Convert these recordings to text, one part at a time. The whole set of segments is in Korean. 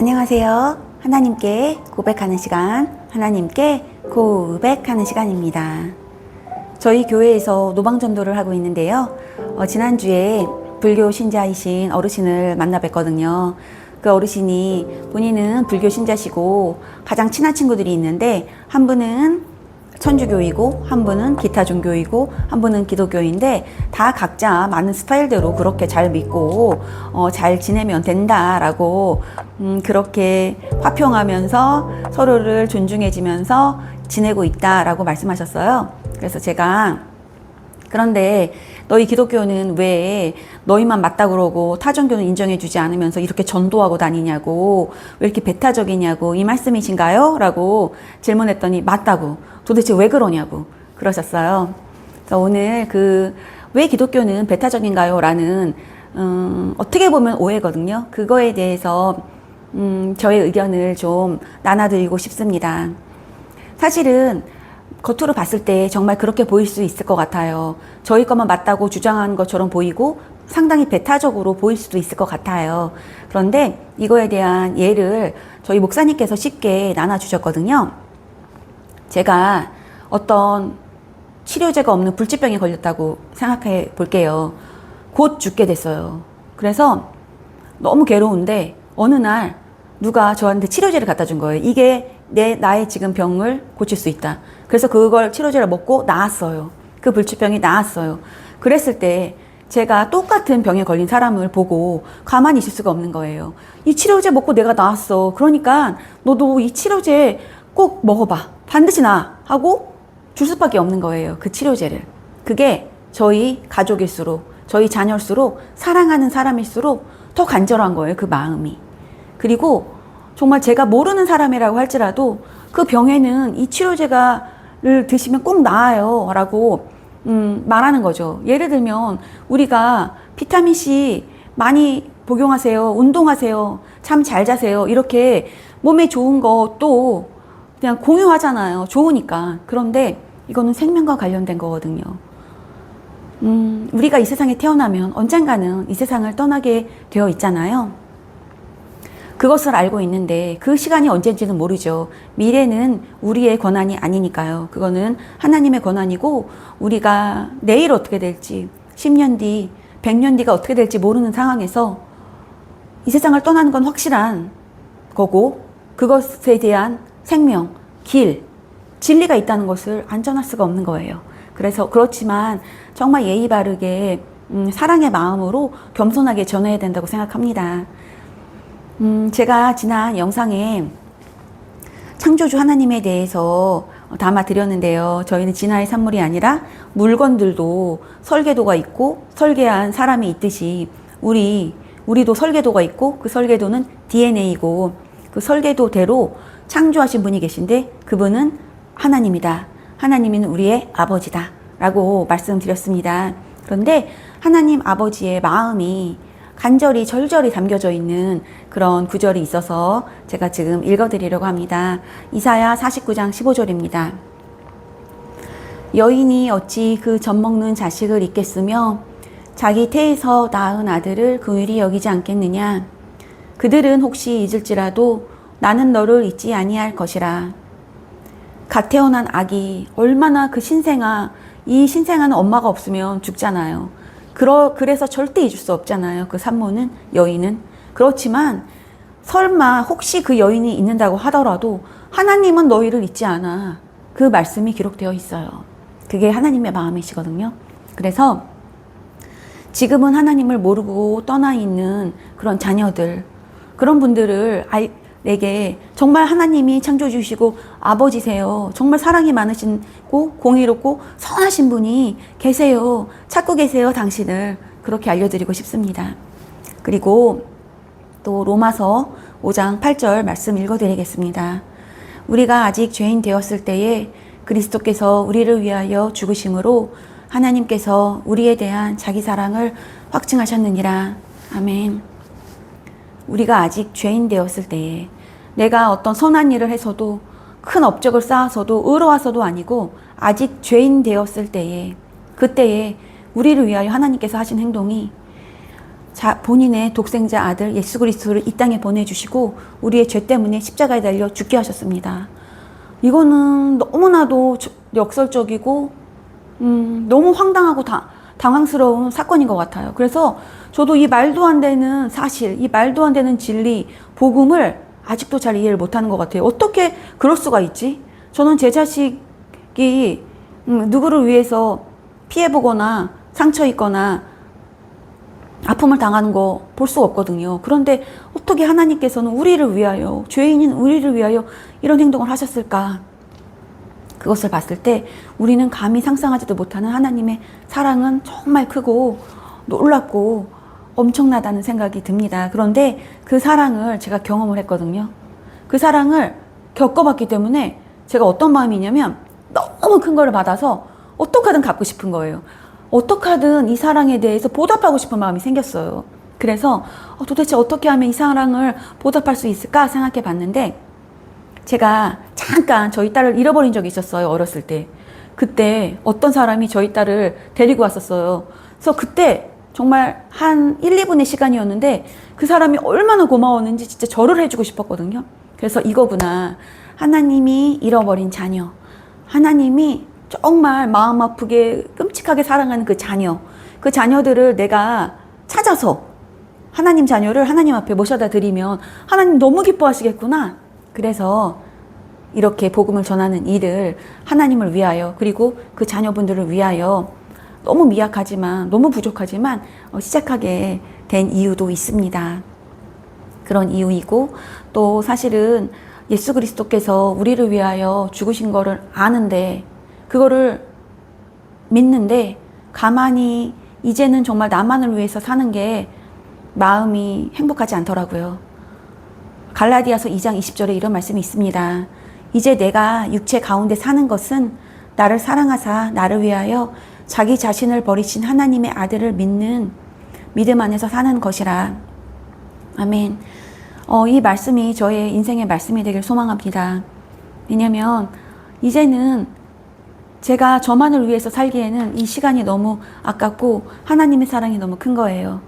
안녕하세요. 하나님께 고백하는 시간, 하나님께 고백하는 시간입니다. 저희 교회에서 노방전도를 하고 있는데요. 어, 지난주에 불교 신자이신 어르신을 만나 뵀거든요. 그 어르신이 본인은 불교 신자시고 가장 친한 친구들이 있는데 한 분은 천주교이고 한 분은 기타 종교이고 한 분은 기독교인데 다 각자 많은 스타일대로 그렇게 잘 믿고 어, 잘 지내면 된다라고 음, 그렇게 화평하면서 서로를 존중해지면서 지내고 있다라고 말씀하셨어요. 그래서 제가 그런데 너희 기독교는 왜 너희만 맞다 그러고 타종교는 인정해주지 않으면서 이렇게 전도하고 다니냐고 왜 이렇게 배타적이냐고 이 말씀이신가요? 라고 질문했더니 맞다고 도대체 왜 그러냐고 그러셨어요. 그래서 오늘 그 왜 기독교는 배타적인가요? 라는 음, 어떻게 보면 오해거든요. 그거에 대해서 음, 저의 의견을 좀 나눠드리고 싶습니다. 사실은 겉으로 봤을 때 정말 그렇게 보일 수 있을 것 같아요. 저희 것만 맞다고 주장하는 것처럼 보이고 상당히 배타적으로 보일 수도 있을 것 같아요. 그런데 이거에 대한 예를 저희 목사님께서 쉽게 나눠주셨거든요. 제가 어떤 치료제가 없는 불치병에 걸렸다고 생각해 볼게요. 곧 죽게 됐어요. 그래서 너무 괴로운데 어느 날 누가 저한테 치료제를 갖다 준 거예요. 이게 내 나의 지금 병을 고칠 수 있다. 그래서 그걸 치료제를 먹고 나았어요. 그 불치병이 나았어요. 그랬을 때 제가 똑같은 병에 걸린 사람을 보고 가만히 있을 수가 없는 거예요. 이 치료제 먹고 내가 나았어. 그러니까 너도 이 치료제 꼭 먹어봐. 반드시 나. 하고 줄 수밖에 없는 거예요. 그 치료제를. 그게 저희 가족일수록, 저희 자녀일수록, 사랑하는 사람일수록 더 간절한 거예요. 그 마음이. 그리고 정말 제가 모르는 사람이라고 할지라도 그 병에는 이 치료제가를 드시면 꼭 나아요. 라고 음, 말하는 거죠. 예를 들면 우리가 비타민 C 많이 복용하세요. 운동하세요. 잠 잘 자세요. 이렇게 몸에 좋은 것도 그냥 공유하잖아요. 좋으니까. 그런데 이거는 생명과 관련된 거거든요. 음, 우리가 이 세상에 태어나면 언젠가는 이 세상을 떠나게 되어 있잖아요. 그것을 알고 있는데 그 시간이 언제인지는 모르죠. 미래는 우리의 권한이 아니니까요. 그거는 하나님의 권한이고 우리가 내일 어떻게 될지 10년 뒤, 100년 뒤가 어떻게 될지 모르는 상황에서 이 세상을 떠나는 건 확실한 거고 그것에 대한 생명, 길, 진리가 있다는 것을 안전할 수가 없는 거예요. 그래서 그렇지만 정말 예의 바르게 음, 사랑의 마음으로 겸손하게 전해야 된다고 생각합니다. 음, 제가 지난 영상에 창조주 하나님에 대해서 담아 드렸는데요. 저희는 진화의 산물이 아니라 물건들도 설계도가 있고 설계한 사람이 있듯이 우리 우리도 설계도가 있고 그 설계도는 DNA이고 그 설계도대로 창조하신 분이 계신데 그분은 하나님이다. 하나님은 우리의 아버지다. 라고 말씀드렸습니다. 그런데 하나님 아버지의 마음이 간절히 절절히 담겨져 있는 그런 구절이 있어서 제가 지금 읽어드리려고 합니다. 이사야 49장 15절입니다. 여인이 어찌 그 젖먹는 자식을 잊겠으며 자기 태에서 낳은 아들을 긍휼히 여기지 않겠느냐. 그들은 혹시 잊을지라도 나는 너를 잊지 아니할 것이라. 갓 태어난 아기 얼마나 그 신생아 이 신생아는 엄마가 없으면 죽잖아요. 그러, 그래서 절대 잊을 수 없잖아요. 그 산모는 여인은 그렇지만 설마 혹시 그 여인이 있는다고 하더라도 하나님은 너희를 잊지 않아. 그 말씀이 기록되어 있어요. 그게 하나님의 마음이시거든요. 그래서 지금은 하나님을 모르고 떠나 있는 그런 자녀들, 그런 분들을 알, 내게 정말 하나님이 창조주시고 아버지세요. 정말 사랑이 많으시고 공의롭고 선하신 분이 계세요. 찾고 계세요. 당신을. 그렇게 알려드리고 싶습니다. 그리고 또 로마서 5장 8절 말씀 읽어드리겠습니다. 우리가 아직 죄인 되었을 때에 그리스도께서 우리를 위하여 죽으심으로 하나님께서 우리에 대한 자기 사랑을 확증하셨느니라. 아멘. 우리가 아직 죄인 되었을 때에 내가 어떤 선한 일을 해서도 큰 업적을 쌓아서도 의로와서도 아니고 아직 죄인 되었을 때에 그때에 우리를 위하여 하나님께서 하신 행동이 자, 본인의 독생자 아들 예수 그리스도를 이 땅에 보내주시고 우리의 죄 때문에 십자가에 달려 죽게 하셨습니다. 이거는 너무나도 저- 역설적이고 음, 너무 황당하고 다, 당황스러운 사건인 것 같아요. 그래서 저도 이 말도 안 되는 사실, 이 말도 안 되는 진리, 복음을 아직도 잘 이해를 못하는 것 같아요. 어떻게 그럴 수가 있지? 저는 제 자식이 음, 누구를 위해서 피해보거나 상처 입거나 아픔을 당하는 거 볼 수 없거든요. 그런데 어떻게 하나님께서는 우리를 위하여, 죄인인 우리를 위하여 이런 행동을 하셨을까? 그것을 봤을 때 우리는 감히 상상하지도 못하는 하나님의 사랑은 정말 크고 놀랍고 엄청나다는 생각이 듭니다. 그런데 그 사랑을 제가 경험을 했거든요. 그 사랑을 겪어봤기 때문에 제가 어떤 마음이냐면 너무 큰 거를 받아서 어떻게든 갖고 싶은 거예요. 어떻게든 이 사랑에 대해서 보답하고 싶은 마음이 생겼어요. 그래서 어, 도대체 어떻게 하면 이 사랑을 보답할 수 있을까 생각해 봤는데 제가 잠깐 저희 딸을 잃어버린 적이 있었어요. 어렸을 때. 그때 어떤 사람이 저희 딸을 데리고 왔었어요. 그래서 그때 정말 한 1, 2분의 시간이었는데 그 사람이 얼마나 고마웠는지 진짜 절을 해주고 싶었거든요. 그래서 이거구나. 하나님이 잃어버린 자녀. 하나님이 정말 마음 아프게 끔찍하게 사랑하는 그 자녀. 그 자녀들을 내가 찾아서 하나님 자녀를 하나님 앞에 모셔다 드리면 하나님 너무 기뻐하시겠구나. 그래서 이렇게 복음을 전하는 일을 하나님을 위하여 그리고 그 자녀분들을 위하여 너무 미약하지만 너무 부족하지만 어, 시작하게 된 이유도 있습니다. 그런 이유이고 또 사실은 예수 그리스도께서 우리를 위하여 죽으신 거를 아는데 그거를 믿는데 가만히 이제는 정말 나만을 위해서 사는 게 마음이 행복하지 않더라고요. 갈라디아서 2장 20절에 이런 말씀이 있습니다. 이제 내가 육체 가운데 사는 것은 나를 사랑하사 나를 위하여 자기 자신을 버리신 하나님의 아들을 믿는 믿음 안에서 사는 것이라. 아멘. 어, 이 말씀이 저의 인생의 말씀이 되길 소망합니다. 왜냐면 이제는 제가 저만을 위해서 살기에는 이 시간이 너무 아깝고 하나님의 사랑이 너무 큰 거예요.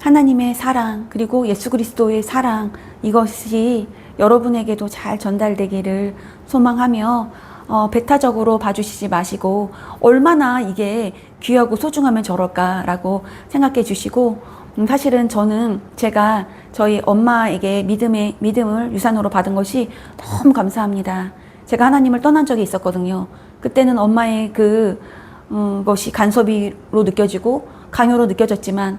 하나님의 사랑, 그리고 예수 그리스도의 사랑, 이것이 여러분에게도 잘 전달되기를 소망하며, 어, 배타적으로 봐주시지 마시고, 얼마나 이게 귀하고 소중하면 저럴까라고 생각해 주시고, 음, 사실은 저는 제가 저희 엄마에게 믿음의, 믿음을 유산으로 받은 것이 너무 감사합니다. 제가 하나님을 떠난 적이 있었거든요. 그때는 엄마의 그, 음, 것이 간섭이로 느껴지고, 강요로 느껴졌지만,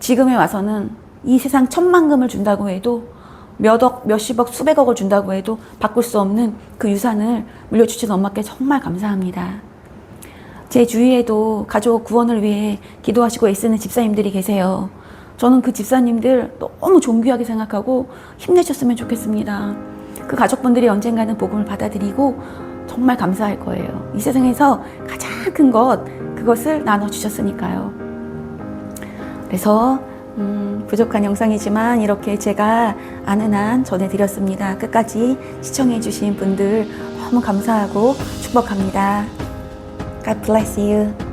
지금에 와서는 이 세상 천만금을 준다고 해도 몇억, 몇십억, 수백억을 준다고 해도 바꿀 수 없는 그 유산을 물려주신 엄마께 정말 감사합니다. 제 주위에도 가족 구원을 위해 기도하시고 애쓰는 집사님들이 계세요. 저는 그 집사님들 너무 존귀하게 생각하고 힘내셨으면 좋겠습니다. 그 가족분들이 언젠가는 복음을 받아들이고 정말 감사할 거예요. 이 세상에서 가장 큰 것, 그것을 나눠주셨으니까요. 그래서 음, 부족한 영상이지만 이렇게 제가 아는 한 전해드렸습니다. 끝까지 시청해주신 분들 너무 감사하고 축복합니다. God bless you.